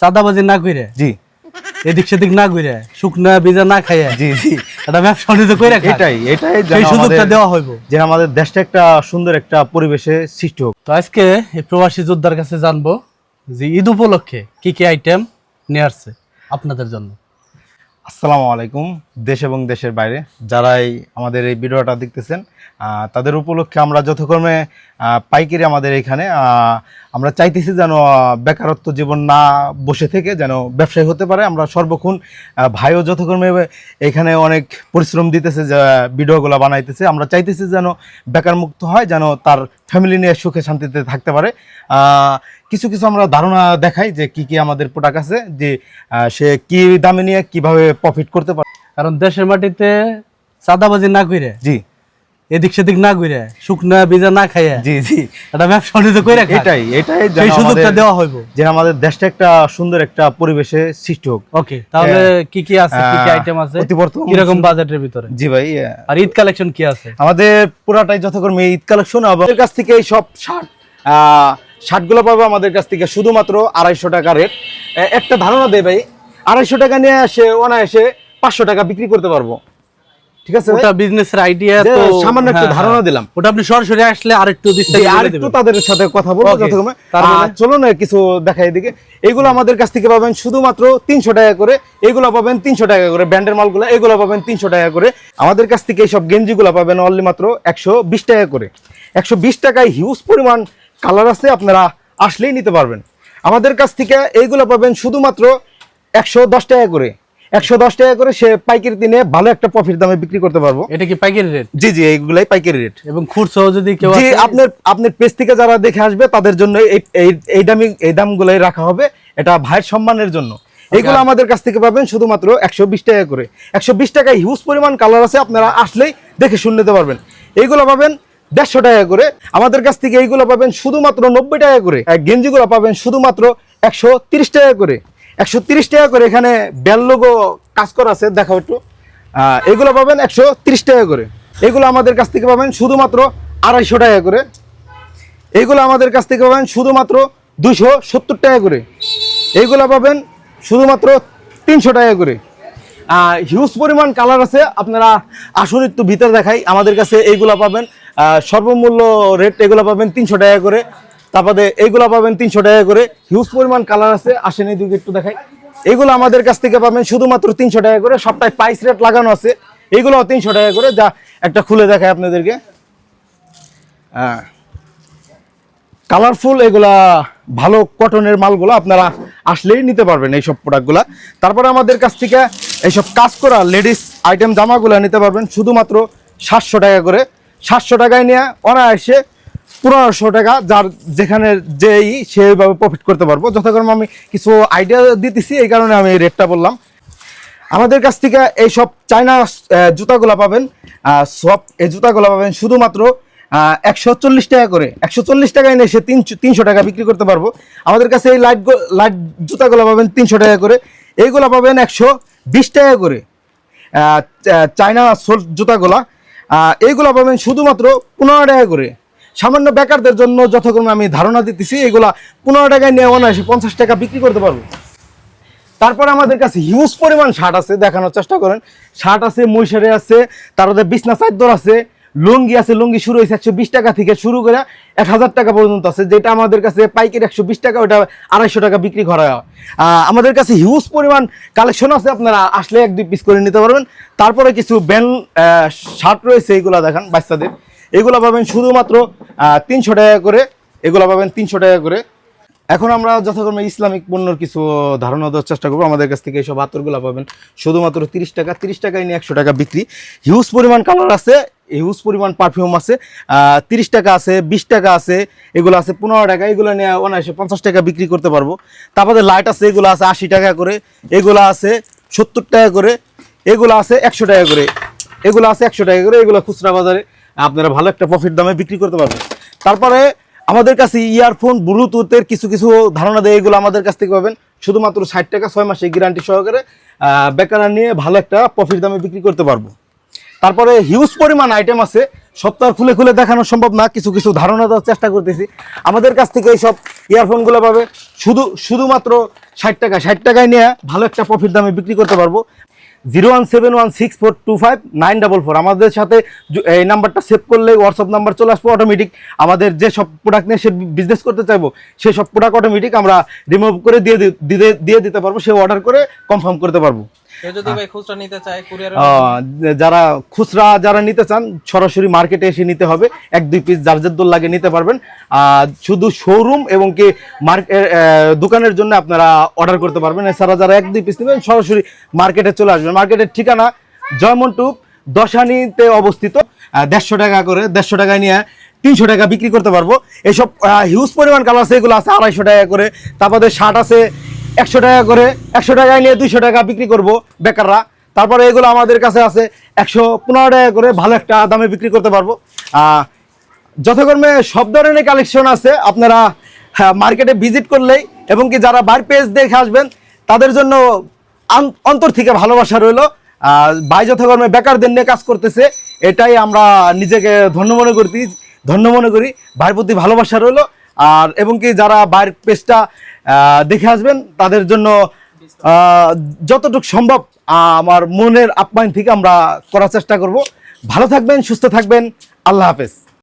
চাঁদাবাজি না করে জি। এদিক সেদিক না ঘুরে শুকনা বিজা না খাইয়া? জি জি। এটা ব্যবসা বাণিজ্য কইরা খায়। এটাই এটাই সেই সুযোগটা দেওয়া হইব। যে আমাদের দেশটা একটা সুন্দর একটা পরিবেশে সৃষ্টি হোক। তো আজকে এই প্রবাসী যোদ্ধার কাছে জানব যে ঈদ উপলক্ষে কি কি আইটেম নিয়ে আসছে আপনাদের জন্য? আসসালামু আলাইকুম, দেশ এবং দেশের বাইরে যারাই আমাদের এই ভিডিওটা দেখতেছেন তাদের উপলক্ষে আমরা যথাক্রমে পাইকারি আমাদের এখানে আমরা চাইতেছি যেন বেকারত্ব জীবন না বসে থেকে যেন ব্যবসায়ী হতে পারে। আমরা সর্বক্ষণ ভাইও যথাক্রমে এখানে অনেক পরিশ্রম দিতেছে, যে ভিডিওগুলো বানাইতেছে। আমরা চাইতেছি যেন বেকার মুক্ত হয়, যেন তার ফ্যামিলি নিয়ে সুখে শান্তিতে থাকতে পারে। কিছু কিছু আমরা ধারণা দেখাই যে কি কি আমাদের প্রোডাক্ট আছে যে সে কি দামে নিয়ে কীভাবে প্রফিট করতে পারে। কারণ দেশের মাটিতে চাঁদাবাজি না কইরে জি। এদিক সেদিক না কইরে শুকনা বীজা না খাইয়া জি জি। এটা ব্যবসা বাণিজ্য কইরা এটাই এটাই সেই সুযোগটা দেওয়া হইব। যে আমাদের দেশটা একটা সুন্দর একটা পরিবেশে সৃষ্টি হোক। ওকে তাহলে কি কি আছে কি কি আইটেম আছে? অতি বর্তমান কীরকম বাজেটের ভিতরে? জি ভাই আর ঈদ কালেকশন কি আছে? আমাদের পুরাটাই যথাক্রমে ঈদ কালেকশন আমাদের কাছ থেকে এই সব শার্ট শার্টগুলো পাবো আমাদের কাছ থেকে শুধুমাত্র আড়াইশো টাকা রেট একটা ধারণা দেয় ভাই আড়াইশো টাকা নিয়ে এসে অনায়াসে পাঁচশো টাকা বিক্রি করতে পারব ঠিক আছে ওটা বিজনেসের আইডিয়া তো সামান্য একটু হ্যাঁ, ধারণা হ্যাঁ। দিলাম। ওটা আপনি সরাসরি আসলে আরেকটু বিস্তারিত আর বলে একটু দিবেন। তাদের সাথে কথা বলব Okay, যথাক্রমে তারপরে? আহ, চলো না কিছু দেখাই এদিকে এগুলো আমাদের কাছ থেকে পাবেন শুধুমাত্র তিনশো টাকা করে এগুলো পাবেন তিনশো টাকা করে ব্র্যান্ডের মালগুলো এগুলো পাবেন তিনশো টাকা করে আমাদের কাছ থেকে এইসব গেঞ্জিগুলো পাবেন অনলি মাত্র একশো বিশ টাকা করে একশো বিশ টাকায় হিউজ পরিমাণ কালার আছে আপনারা আসলেই নিতে পারবেন। আমাদের কাছ থেকে এইগুলো পাবেন শুধুমাত্র একশো দশ টাকা করে। একশো দশ টাকা করে সে পাইকারি দিনে ভালো একটা প্রফিট দামে বিক্রি করতে পারব। এটা কি পাইকারি রেট জি জি এইগুলাই পাইকারি রেট এবং খুচরো যদি কেউ জি আপনার আপনার পেজ থেকে যারা দেখে আসবে তাদের জন্য এই এই- এই দামি এই দামগুলোই রাখা হবে। এটা ভাইয়ের সম্মানের জন্য। এইগুলো আমাদের কাছ থেকে পাবেন শুধুমাত্র একশো বিশ টাকা করে। একশো বিশ টাকায় হিউজ পরিমাণ কালার আছে আপনারা আসলেই দেখে শুনে নিতে পারবেন। এইগুলো পাবেন দেড়শো টাকা করে। আমাদের কাছ থেকে এইগুলো পাবেন শুধুমাত্র নব্বই টাকা করে। গেঞ্জিগুলো পাবেন শুধুমাত্র একশো তিরিশ টাকা করে। একশো তিরিশ টাকা করে এখানে বেল লোগো কাজ করা আছে, দেখাও একটু। এগুলো পাবেন একশো তিরিশ টাকা করে। এগুলো আমাদের কাছ থেকে পাবেন শুধুমাত্র আড়াইশো টাকা করে। এইগুলো আমাদের কাছ থেকে পাবেন শুধুমাত্র দুশো সত্তর টাকা করে। এইগুলো পাবেন শুধুমাত্র তিনশো টাকা করে। হিউজ পরিমাণ কালার আছে। আপনারা আসুন একটু ভিতরে দেখাই। আমাদের কাছে এইগুলো পাবেন সর্বমূল্য রেট এগুলো পাবেন তিনশো টাকা করে। তারপরে এইগুলো পাবেন তিনশো টাকা করে। হিউজ পরিমাণ কালার আছে, আসেন এইদিকে একটু দেখাই। এইগুলো আমাদের কাছ থেকে পাবেন শুধুমাত্র তিনশো টাকা করে। সবটাই প্রাইস রেট লাগানো আছে। এইগুলো তিনশো টাকা করে। যা একটা খুলে দেখায় আপনাদেরকে। হ্যাঁ কালারফুল এগুলা, ভালো কটনের মালগুলো আপনারা আসলেই নিতে পারবেন এইসব প্রোডাক্টগুলা তারপরে আমাদের কাছ থেকে এইসব কাজ করা লেডিস আইটেম জামাগুলো নিতে পারবেন। শুধুমাত্র সাতশো টাকা করে। সাতশো টাকায় নিয়ে অনায়াসে পনেরোশো টাকা যার যেখানে যেই সেইভাবে প্রফিট করতে পারব। যথাক্রমে আমি কিছু আইডিয়া দিতেছি, এই কারণে আমি রেটটা বললাম। আমাদের কাছ থেকে এই সব চায়না জুতাগুলো পাবেন। সব এই জুতাগুলো পাবেন শুধুমাত্র একশো চল্লিশ টাকা করে। একশো চল্লিশ টাকায় এনে সে তিনশো তিনশো টাকা বিক্রি করতে পারব। আমাদের কাছে এই লাইট লাইট জুতাগুলো পাবেন তিনশো টাকা করে। এইগুলো পাবেন একশো বিশ টাকা করে। চায়না সোল জুতাগুলা। এইগুলো পাবেন শুধুমাত্র পনেরো টাকা করে। সামান্য বেকারদের জন্য যথাক্রমে আমি ধারণা দিতেছি এগুলা পনেরো টাকায় নিয়ে অনায়াসে পঞ্চাশ টাকা বিক্রি করতে পারব। তারপর আমাদের কাছে হিউজ পরিমাণ শার্ট আছে, দেখানোর চেষ্টা করেন। শার্ট আছে, মহিষারে আছে, তারপরে বিছনা চাদ্দর আছে লুঙ্গি আছে, লুঙ্গি শুরু হয়েছে একশো বিশ টাকা থেকে শুরু করে এক হাজার টাকা পর্যন্ত আছে। যেটা আমাদের কাছে পাইকারি একশো বিশ টাকা, ওটা আড়াইশো টাকা বিক্রি করা হয়। আমাদের কাছে হিউজ পরিমাণ কালেকশন আছে, আপনারা আসলে এক দুই পিস করে নিতে পারবেন। তারপরে কিছু ব্যান্ড শার্ট রয়েছে এইগুলো দেখান বাচ্চাদের। এগুলো পাবেন শুধুমাত্র তিনশো টাকা করে, এগুলো পাবেন তিনশো টাকা করে। এখন আমরা যথাক্রমে ইসলামিক পণ্যর কিছু ধারণা দেওয়ার চেষ্টা করব। আমাদের কাছ থেকে এইসব আতরগুলো পাবেন। শুধুমাত্র তিরিশ টাকা, তিরিশ টাকায় নিয়ে একশো টাকা বিক্রি। হিউজ পরিমাণ কালার আছে হিউজ পরিমাণ পারফিউম আছে তিরিশ টাকা আছে, বিশ টাকা আছে, এগুলো আছে পনেরো টাকা। এগুলো নিয়ে অনায়াসে পঞ্চাশ টাকা বিক্রি করতে পারব। তারপরে লাইট আছে, এগুলো আছে আশি টাকা করে। এগুলো আছে সত্তর টাকা করে। এগুলো আছে একশো টাকা করে। এগুলো আছে একশো টাকা করে। এগুলো খুচরা বাজারে আপনারা ভালো একটা প্রফিট দামে বিক্রি করতে পারবেন। তারপরে আমাদের কাছে ইয়ারফোন ব্লুটুথের কিছু কিছু ধারণা দেয়, এগুলো আমাদের কাছ থেকে পাবেন। শুধুমাত্র ষাট টাকা, ছয় মাসে গ্যারান্টি সহকারে বেকার নিয়ে ভালো একটা প্রফিট দামে বিক্রি করতে পারব। তারপরে হিউজ পরিমাণ আইটেম আছে। সপ্তাহ খুলে খুলে দেখানো সম্ভব না, কিছু কিছু ধারণা দেওয়ার চেষ্টা করতেছি। আমাদের কাছ থেকে এইসব ইয়ারফোনগুলো পাবে। শুধু, শুধুমাত্র ষাট টাকা, ষাট টাকায় নিয়ে ভালো একটা প্রফিট দামে বিক্রি করতে পারব। Zero one seven one six four two five nine double four. আমাদের সাথে এই নাম্বারটা সেভ করলে হোয়াটসঅ্যাপ নাম্বার চলে আসব অটোমেটিক আমাদের যে সব প্রোডাক্ট নিয়ে সে বিজনেস করতে চাইব সেই সব প্রোডাক্ট অটোমেটিক আমরা রিমুভ করে দিয়ে দিয়ে দিতে পারব, সে অর্ডার করে কনফার্ম করতে পারব। যদি ভাই খুচরা নিতে চায় কুরিয়ার যারা খুচরা যারা নিতে চান সরাসরি মার্কেটে এসে নিতে হবে। এক দুই পিস যার যার দোল লাগে নিতে পারবেন। আর শুধু শোরুম এবং কি মার্কেট দোকানের জন্য আপনারা অর্ডার করতে পারবেন। এছাড়া যারা এক দুই পিস নেবেন সরাসরি মার্কেটে চলে আসবেন। মার্কেটের ঠিকানা জয়মন্টুপ দশানিতে অবস্থিত। দেড়শো টাকা করে দেড়শো টাকায় নিয়ে তিনশো টাকা বিক্রি করতে পারব। এসব হিউজ পরিমাণ কালার আছে এগুলো আছে আড়াইশো টাকা করে। তারপরে শার্ট আছে একশো টাকা করে, একশো টাকায় নিয়ে দুইশো টাকা বিক্রি করব বেকাররা। তারপরে এগুলো আমাদের কাছে আছে, একশো পনেরো টাকা করে ভালো একটা দামে বিক্রি করতে পারব। যথাক্রমে সব ধরনের কালেকশন আছে, আপনারা মার্কেটে ভিজিট করলেই এবং কি যারা বার পেজ দেখে আসবেন, তাদের জন্য অন্তর থেকে ভালোবাসা রইল। ভাই যথাক্রমে বেকারদের নিয়ে কাজ করতেছে, এটাই আমরা নিজেকে ধন্য মনে করতে ধন্য মনে করি, ভাইয়ের প্রতি ভালোবাসা রইল। আর এবং কি যারা বাইরের পেজটা দেখে আসবেন, তাদের জন্য যতটুকু সম্ভব আমার মনের আপ্যায়ন থেকে আমরা করার চেষ্টা করব। ভালো থাকবেন, সুস্থ থাকবেন। আল্লাহ হাফেজ।